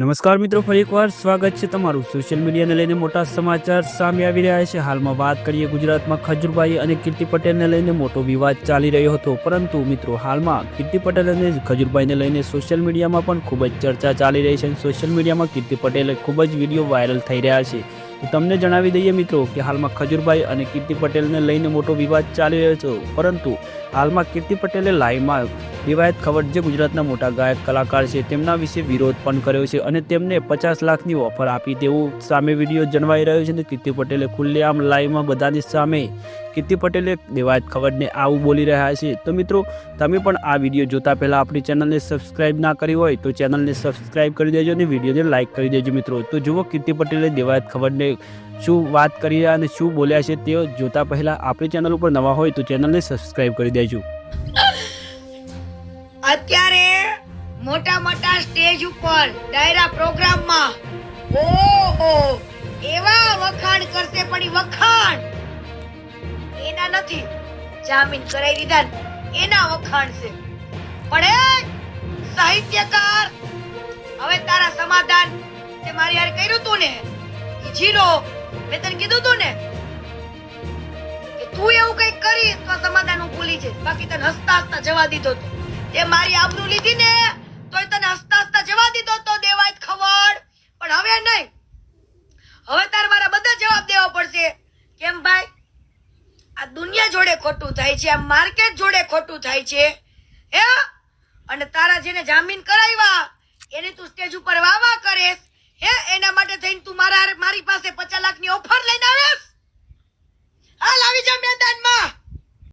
નમસ્કાર મિત્રો, ફરી એકવાર સ્વાગત છે તમારું સોશિયલ મીડિયાને લઈને મોટા સમાચાર સામે આવી રહ્યા છે. હાલમાં વાત કરીએ ગુજરાતમાં ખજુરભાઈ અને કીર્તિ પટેલને લઈને મોટો વિવાદ ચાલી રહ્યો હતો. પરંતુ મિત્રો, હાલમાં કીર્તિ પટેલ અને ખજૂરભાઈને લઈને સોશિયલ મીડિયામાં પણ ખૂબ જ ચર્ચા ચાલી રહી છે અને સોશિયલ મીડિયામાં કીર્તિ પટેલ ખૂબ જ વીડિયો વાયરલ થઈ રહ્યા છે. તમને જણાવી દઈએ મિત્રો કે હાલમાં ખજૂરભાઈ અને કીર્તિ પટેલને લઈને મોટો વિવાદ ચાલી રહ્યો છે. પરંતુ હાલમાં કીર્તિ પટેલે લાઈવમાં દિવાયત ખબર જે ગુજરાતના મોટા ગાયક કલાકાર છે, તેમના વિશે વિરોધ પણ કર્યો છે અને તેમને પચાસ લાખની ઓફર આપી તેવું સામે વીડિયો જણવાઈ રહ્યો છે. અને કીર્તિ પટેલે ખુલ્લેઆમ લાઈવમાં બધાની સામે કીર્તિ પટેલે દેવાયત ખબરને આવું બોલી રહ્યા છે. તો મિત્રો, તમે પણ આ વીડિયો જોતા પહેલાં આપણી ચેનલને સબસ્ક્રાઈબ ના કરી હોય તો ચેનલને સબસ્ક્રાઇબ કરી દેજો અને વિડીયોને લાઇક કરી દેજો મિત્રો. તો જુઓ કીર્તિ પટેલે દેવાયત ખબરને શું વાત કરી રહ્યા અને શું બોલ્યા છે તે જોતા પહેલાં આપણી ચેનલ ઉપર નવા હોય તો ચેનલને સબસ્ક્રાઈબ કરી દેજો. અત્યારે મોટા મોટા સ્ટેજ ઉપર ડાયરા પ્રોગ્રામમાં ઓહો, એવા વખાણ કરશે પણ વખાણ. એના નથી, જામીન કરાવી દીધા એના વખાણ છે. પણ એ સાહિત્યકાર, હવે તારા સમાધાન તે મારી હારે કર્યું તું ને? જીરો મેં તને કીધું તું ને? કે તું એવું કઈ કરીશ તો સમાધાન હું ભૂલી જઈશ. બાકી તને હસતા હસતા જવા દીધો તો. તે મારી આબરૂ લીધી ને, તોય તને હસતા હસતા જવા દીધો તો દેવાય ખબર. પણ હવે નહીં. હવે તારે મારા બધા જવાબ દેવા પડશે. કેમ ભાઈ? આ દુનિયા જોડે ખોટું થાય છે, આ માર્કેટ જોડે ખોટું થાય છે. હે? અને તારા જેને જામીન કરાવ્યા, એને તું સ્ટેજ ઉપર વાવા કરેસ હે? એના માટે થઈને તું મારા મારી પાસે પચાસ લાખની ઓફર લઈને આવેસ